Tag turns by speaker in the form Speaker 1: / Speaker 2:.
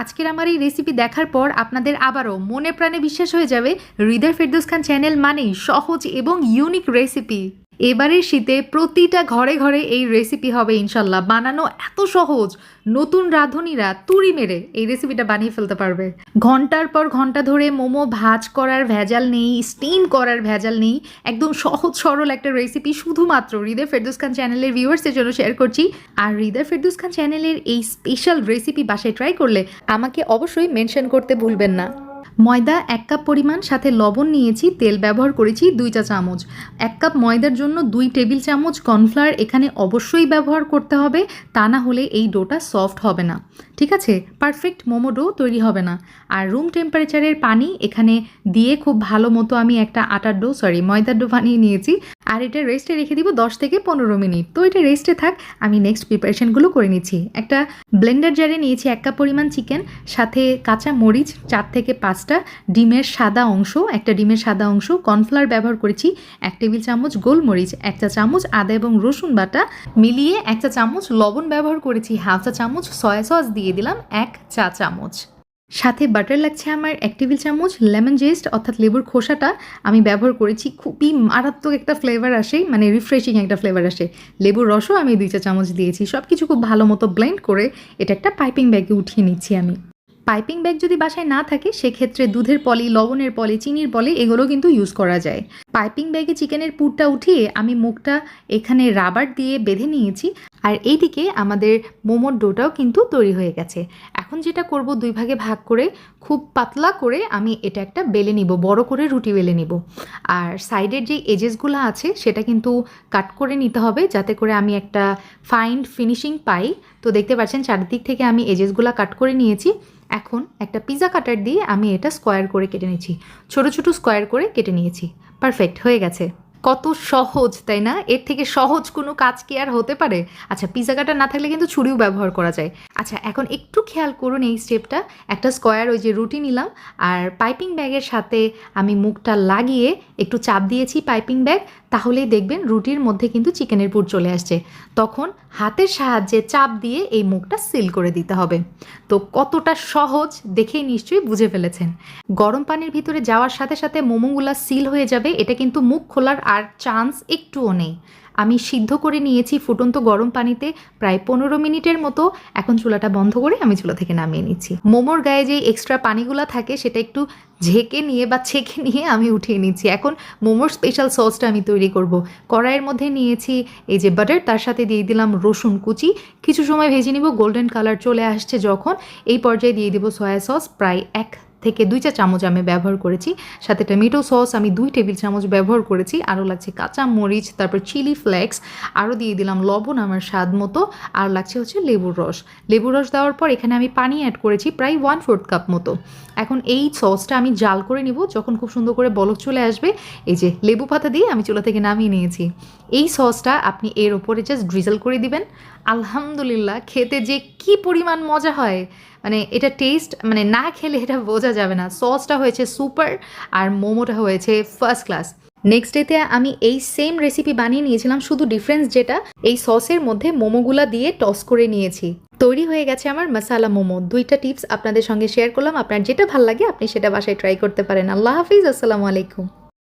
Speaker 1: আজকের আমার এই রেসিপি দেখার পর আপনাদের আবারও মনে প্রাণে বিশ্বাস হয়ে যাবে হৃদয় ফেরদোস খান চ্যানেল মানেই সহজ এবং ইউনিক রেসিপি এবারের শীতে প্রতিটা ঘরে ঘরে এই রেসিপি হবে ইনশাল্লাহ। বানানো এত সহজ, নতুন রাঁধুনিরা তুড়ি মেরে এই রেসিপিটা বানিয়ে ফেলতে পারবে। ঘণ্টার পর ঘণ্টা ধরে মোমো ভাজ করার ভেজাল নেই স্টিম করার ভেজাল নেই। একদম সহজ সরল একটা রেসিপি শুধুমাত্র হৃদয় ফেরদৌস খান চ্যানেলের ভিউয়ার্সের জন্য শেয়ার করছি। আর হৃদয় ফেরদৌস খান চ্যানেলের এই স্পেশাল রেসিপি বাসায় ট্রাই করলে আমাকে অবশ্যই মেনশন করতে ভুলবেন না। ময়দা এক কাপ পরিমাণ, সাথে লবণ নিয়েছি, তেল ব্যবহার করেছি দুই চা চামচ। এক কাপ ময়দার জন্য দুই টেবিল চামচ কর্নফ্লাওয়ার এখানে অবশ্যই ব্যবহার করতে হবে, তা না হলে এই ডোটা সফট হবে না। ঠিক আছে? পারফেক্ট মোমো ডো তৈরি হবে না। আর রুম টেম্পারেচারের পানি এখানে দিয়ে খুব ভালো মতো আমি একটা আটার ডো, সরি, ময়দার ডো বানিয়ে নিয়েছি। আর এটা রেস্টে রেখে দিব দশ থেকে পনেরো মিনিট। তো এটা রেস্টে থাক, আমি নেক্সট প্রিপারেশনগুলো করে নিচ্ছি। একটা ব্লেন্ডার জারে নিয়েছি এক কাপ পরিমাণ চিকেন সাথে কাঁচা মরিচ, চার থেকে পাঁচটা ডিমের সাদা অংশ, একটা ডিমের সাদা অংশ কর্নফ্লাওয়ার ব্যবহার করেছি, এক টেবিল চামচ গোলমরিচ, এক চা চামচ আদা এবং রসুন বাটা, মিলিয়ে এক চা চামচ লবণ ব্যবহার করেছি, হাফ চা চামচ সয়া সস দিয়ে দিলাম, এক চা চামচ। সাথে বাটার লাগছে আমার, এক টেবিল চামচ লেমন জেস্ট অর্থাৎ লেবুর খোসাটা আমি ব্যবহার করেছি। খুবই মারাত্মক একটা ফ্লেভার আসে মানে রিফ্রেশিং একটা ফ্লেভার আসে। লেবুর রসও আমি দুই চা চামচ দিয়েছি। সব কিছু খুব ভালো মতো ব্লেন্ড করে এটা একটা পাইপিং ব্যাগে উঠিয়ে নিচ্ছি আমি। পাইপিং ব্যাগ যদি বাসায় না থাকে, সেক্ষেত্রে দুধের পলি, লবণের পলি, চিনির পলি, এগুলো কিন্তু ইউজ করা যায়। পাইপিং ব্যাগে চিকেনের পুরটা উঠিয়ে আমি মুখটা এখানে রাবার দিয়ে বেঁধে নিয়েছি আর এইদিকে আমাদের মোমোর ডোটাও কিন্তু তৈরি হয়ে গেছে। এখন যেটা করব দুই ভাগে ভাগ করে, খুব পাতলা করে আমি এটা একটা বেলে নিব, বড় করে রুটি বেলে নিব। আর সাইডের যে এজেসগুলো আছে, সেটা কিন্তু কাট করে নিতে হবে যাতে করে আমি একটা ফাইন ফিনিশিং পাই। তো দেখতে পাচ্ছেন, চারিদিক থেকে আমি এজেসগুলো কাট করে নিয়েছি। এখন একটা পিৎজা কাটার দিয়ে আমি এটা স্কোয়ার করে কেটে নিয়েছি। ছোট ছোট স্কোয়ার করে কেটে নিয়েছি। পারফেক্ট হয়ে গেছে। কত সহজ, তাই না? এর থেকে সহজ কোনো কাজ কি আর হতে পারে? আচ্ছা পিজা কাটার না থাকলে কিন্তু ছুরিও ব্যবহার করা যায়। আচ্ছা এখন একটু খেয়াল করুন এই স্টেপটা একটা স্কোয়ার ওই যে রুটি নিলাম, আর পাইপিং ব্যাগের সাথে আমি মুখটা লাগিয়ে একটু চাপ দিয়েছি পাইপিং ব্যাগ তাহলেই দেখবেন রুটির মধ্যে কিন্তু চিকেনের পুর চলে আসছে। তখন হাতের সাহায্যে চাপ দিয়ে এই মুখটা সিল করে দিতে হবে। তো কতটা সহজ দেখেই নিশ্চয়ই বুঝে ফেলেছেন। গরম পানির ভিতরে যাওয়ার সাথে সাথে মোমোগুলা সিল হয়ে যাবে, এটা কিন্তু মুখ খোলার আর চান্স একটুও নেই। আমি সিদ্ধ করে নিয়েছি ফুটন্ত গরম পানিতে প্রায় পনেরো মিনিটের মতো। এখন চুলাটা বন্ধ করে আমি চুলা থেকে নামিয়ে নিচ্ছি। মোমোর গায়ে যে এক্সট্রা পানিগুলো থাকে সেটা একটু ঝেঁকে নিয়ে বা ছেঁকে নিয়ে আমি উঠিয়ে নিচ্ছি। এখন মোমোর স্পেশাল সসটা আমি তৈরি করব। কড়াইয়ের মধ্যে নিয়েছি এই যে বাটার তার সাথে দিয়ে দিলাম রসুন কুচি। কিছু সময় ভেজে নিব গোল্ডেন কালার চলে আসছে যখন। এই পর্যায়ে দিয়ে দিব সয়া সস প্রায় এক থেকে দুই চা চামচ আমি ব্যবহার করেছি, সাথে টমেটো সস আমি দুই টেবিল চামচ ব্যবহার করেছি, আরও লাগছে কাঁচা মরিচ, তারপর চিলি ফ্লেক্স, আরও দিয়ে দিলাম লবণ আমার স্বাদ মতো, আর লাগছে হচ্ছে লেবুর রস। লেবুর রস দেওয়ার পর এখানে আমি পানি অ্যাড করেছি প্রায় ওয়ান ফোর্থ কাপ মতো। এখন এই সসটা আমি জাল করে নিব, যখন খুব সুন্দর করে বলক চলে আসবে, এই যে লেবু পাতা দিয়ে আমি চুলা থেকে নামিয়ে নিয়েছি। এই সসটা আপনি এর ওপরে জাস্ট ড্রিজল করে দিবেন। আলহামদুলিল্লাহ, খেতে যে কি পরিমাণ মজা হয়! মানে এটা টেস্ট মানে না খেলে এটা বোঝা যাবে না। সসটা হয়েছে সুপার আর মোমোটা হয়েছে ফার্স্ট ক্লাস নেক্সট ডেতে আমি এই সেম রেসিপি বানিয়ে নিয়েছিলাম, শুধু ডিফারেন্স যেটা, এই সসের মধ্যে মোমোগুলা দিয়ে টস করে নিয়েছি। তৈরি হয়ে গেছে আমার মশালা মোমো। দুইটা টিপস আপনাদের সঙ্গে শেয়ার করলাম। আপনার যেটা ভালো লাগে, আপনি সেটা বাসায় ট্রাই করতে পারেন। আল্লাহ হাফিজ, আসসালামু আলাইকুম।